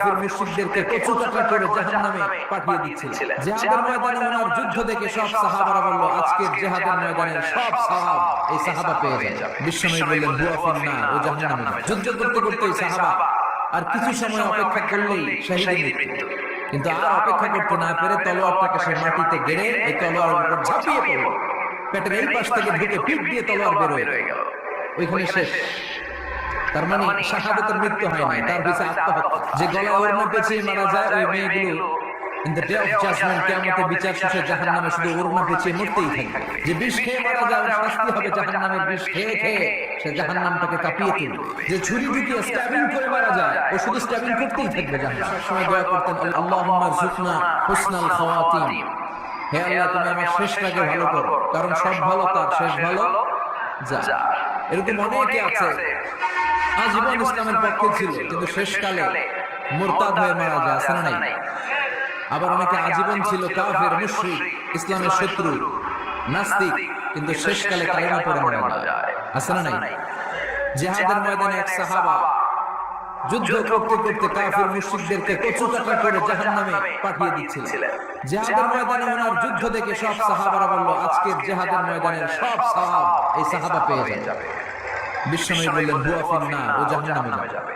কাফির মুশরিকদেরকে কচু করে জাহান্নামে পাঠিয়ে দিচ্ছিলেন। জিহাদের ময়দানে ওনার যুদ্ধ দেখে সব সাহাবারা বলল আজকের জিহাদের ময়দানে সব সাহাব এই সাহাবা পেয়ে যাবে। বিশ্বনবী বললেন হুয়া ফিন্নার ও জাহান্নামে যুদ্ধ করতে করতে সাহাবা আর কিছু সময় অপেক্ষা করলেই শহীদের মৃত্যু। কিন্তু আর অপেক্ষা করতে না পেরে তলোয়ারটাকে সে মাটিতে গেড়ে এই তলোয়ারের উপর ঝাঁপিয়ে পড়ল। পেটের এই পাশ থেকে ঢুকে পিঠ দিয়ে তলোয়ার বের হয়ে গেল। ওইখানে শেষ তার মানে শাহাদাতের মৃত্যু হয় নাই তার হয়েছে আত্মহত্যা। যে গলা ওড়না পেঁচিয়ে মারা যায় ওই মেয়েগুলো in the day of judgment কিয়ামতে বিচার শেষে জাহান্নামে শুধু ওড়না পেঁচিয়ে মরতেই থাকবে। যে বিষ খেয়ে মারা যায় শাস্তি হবে জাহান্নামের বিষ খেয়ে খেয়ে সে জাহান্নামটাকে কাঁপিয়ে তুলবে। যে ছুরি ঢুকিয়ে স্ট্যাবিং করে মারা যায় ও শুধু স্ট্যাবিং করতেই থাকবে জাহান্নাম। সবসময় দোয়া করতেন আল্লাহুম্মা রযুকনা হুসনাল খাওয়াতিম। হে আল্লাহ তুমি আমার শেষটাকে ভালো করো কারণ সব ভালো তার শেষ ভালো যা এরকম অনেকে আছে আজীবন ইসলামের পক্ষে ছিল কিন্তু শেষকালে মোরতাদ হয়ে মারা যায় নাই? আবার অনেকে আজীবন ছিল কাফের মুশরিক ইসলামের শত্রু নাস্তিক কিন্তু শেষকালে কালেমা পড়ে মারা যায় নাই? জিহাদের ময়দানে এক সাহাবা যুদ্ধ করতে করতে কাফের মুশরিকদেরকে কচু কাটা করে জাহান্নামে পাঠিয়ে দিচ্ছিলেন। জিহাদের ময়দানে ওনার যুদ্ধ দেখে সব সাহাবারা বলল আজকের জিহাদের ময়দানের সব সাহাব এই সাহাবা পেয়ে যাবে। বিশ্বনবী বললেন হুয়া ফিন্নার ও জাহান্নামে যাবে।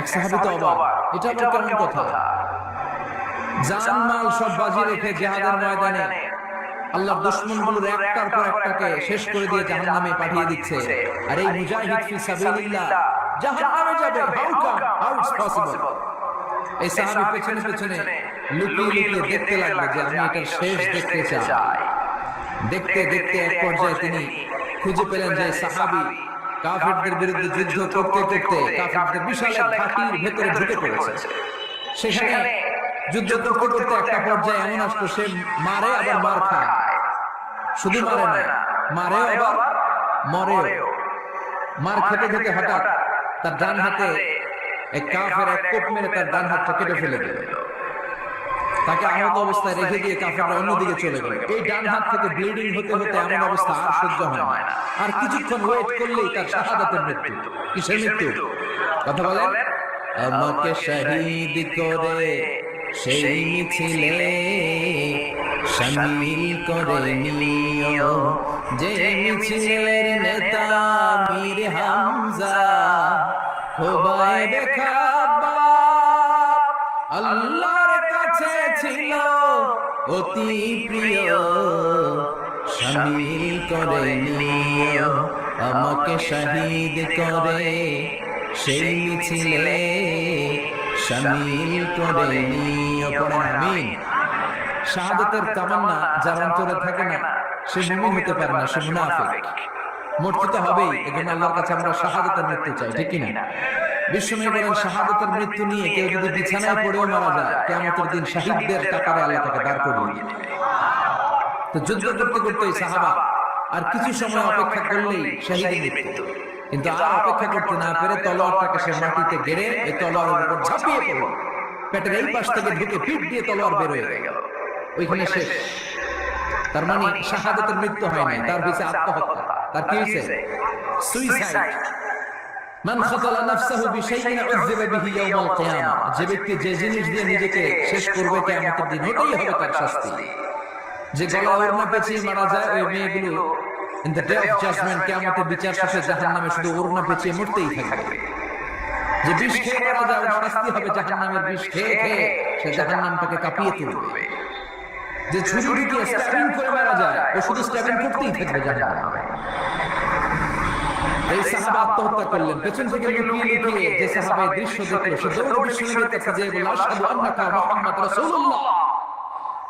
এক সাহাবী তো অবাক এটা আবার কেমন কথা? জান মাল সব বাজি রেখে জিহাদের ময়দানে দুশমনগুলোর একটার পর একটাকে শেষ করে দিয়ে জাহান্নামে পাঠিয়ে দিচ্ছে। আর এই মুজাহিদ ফি সাবিলিল্লাহ জাহান্নামে যাবে। How come how it's possible এই সাহাবী পেছনে পেছনে লুকিয়ে লুকিয়ে দেখতে লাগল যে আমি এটার শেষ দেখতে চাই। দেখতে দেখতে এক পর্যায়ে তিনি খুঁজে পেলেন যে সাহাবী কাফিরদের বিরুদ্ধে যুদ্ধ করতে করতে কাফিরদের বিশাল এক ঘাটির ভেতরে ঢুকে পড়েছে। সেখানে যুদ্ধ করতে করতে একটা পর্যায়ে এমন আসতো সে মারে, আবার মার খায়। শুধু মারে না, মারেও আবার, মরেও। মার খেতে খেতে হঠাৎ তার ডান হাতে এক কাফের এক কোপ মেরে তার ডান হাতটা কেটে ফেলে দিল। তাকে আহত অবস্থায় রেখে দিয়ে কাফেররা অন্যদিকে চলে গেল। এই ডান হাত থেকে ব্লিডিং হতে হতে এমন অবস্থা আর সহ্য হয় না। আর কিছুক্ষণ ওয়েট করলেই তার শাহাদাতের মৃত্যু। কিসের মৃত্যু? কথা বলেন আমাকে শহীদ করে সেই মিছিলে শামিল করে নিও। যে মিছিলের নেতা মীর হামজা খোবায় খাবা আল্লাহর কাছে ছিল অতি প্রিয় শামিল করে আমাকে শহীদ করে। সেই মিছিলে শামিল করে নিও, পড়েন তামান্না যার অন্তরে থাকে না, সে মুমিন হতে পারে না, সে মুনাফিক। মরতে হবেই, এজন্য আল্লাহর কাছে আমরা শাহাদাতের মৃত্যু চাই, ঠিক কি বলেন শাহাদাতের মৃত্যু নিয়ে কেউ যদি বিছানায় পড়েও মারা যায় কিয়ামতের দিন শহীদদের কাতারে আল্লাহ তাকে দাঁড় করিয়ে তো যুদ্ধ করতে করতে এই সাহাবা আর কিছু সময় অপেক্ষা করলেই শহীদের মৃত্যু। কিন্তু আর অপেক্ষা করতে না পেরে তলোয়ারটাকে সে মাটিতে গেড়ে এই তলোয়ারের উপর ঝাঁপিয়ে পড়ল। পেটের এই পাশ থেকে ঢুকে পিঠ দিয়ে তলোয়ার বের হয়ে গেল। ওইখানে শেষ। তার মানে শাহাদাতের মৃত্যু হয় নাই তার হয়েছে আত্মহত্যা। তার কি হয়েছে? সুইসাইড মান খাতালা নাফসাহু বিশাইইন যে ব্যক্তি যে জিনিস দিয়ে নিজেকে শেষ করবে কিয়ামতের দিন, ওটাই হবে তার শাস্তি। যে মারা যায়, ওই মেয়েগুলো ইন দ্য বিচার শেষে জাহান্নামে শুধু ওড়না পেঁচিয়ে মরতেই থাকবে। যে বিষ খেয়ে মারা যায়, ওর শাস্তি হবে জাহান্নামের বিষ খেয়ে খেয়ে সে জাহান্নামটাকে কাঁপিয়ে তুলবে। যে ছুরি স্ট্যাবিং করে মারা যায়, ও শুধু স্ট্যাবিং করতেই থাকবে জাহান্নামে। এই সাহাবা আত্মহত্যা করলেন পেছন থেকে লুকিয়ে লুকিয়ে যে সাহাবা দৃশ্য দেখল সে দৌড় বিশ্বনবীর কাছে যেয়ে বলল আশহাদু আন্নাকা মুহাম্মদ রাসূলুল্লাহ।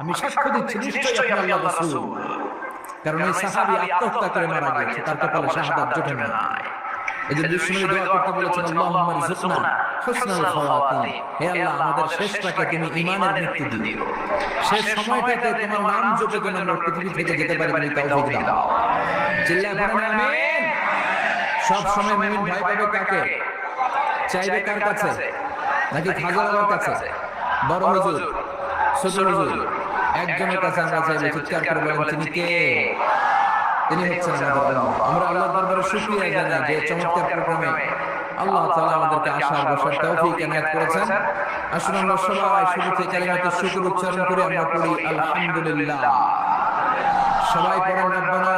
আমি সাক্ষ্য দিচ্ছি নিশ্চয়ই আপনি আল্লাহর রাসূল। কারণ এই সাহাবী আত্মহত্যা করে মারা গেছে তার কপালে শাহাদাত জোটে না এই যে বিশ্বনবী দোয়া করতে বলেছেন আল্লাহুম্মা রিজুকনা হুসনাল খাওয়াতিম হে আল্লাহ আমাদের শেষটাকে তুমি ঈমানের মৃত্যু দিও। শেষ সময়টাতে তোমার নাম জপে যেন আমরা পৃথিবী থেকে যেতে পারি তৌফিক দাও। চিল্লায় পড়েন আমিন। সব সময় মুমিন ভয় পাবে কাকে? চাইবে কার কাছে? নাকি খাজা বাবার কাছে? বড় হুজুর ছোট হুজুর। একজনের কাছে আমরা চাইবে চিৎকার করে বলেন তিনি কে? তিনি হচ্ছেন আমাদের আল্লাহ আমরা আল্লাহর দরবারে শুকরিয়া জানাই যে চমৎকার প্রোগ্রামে আল্লাহ তাআলা আমাদেরকে আশার বসার তৌফিক এনায়েত করেছেন। আসুন আমরা সবাই শুরুতে কালিমাতুর শুকর উচ্চারণ করে আমরা পড়ি আলহামদুলিল্লাহ। সবাই পড়েন রব্বানা।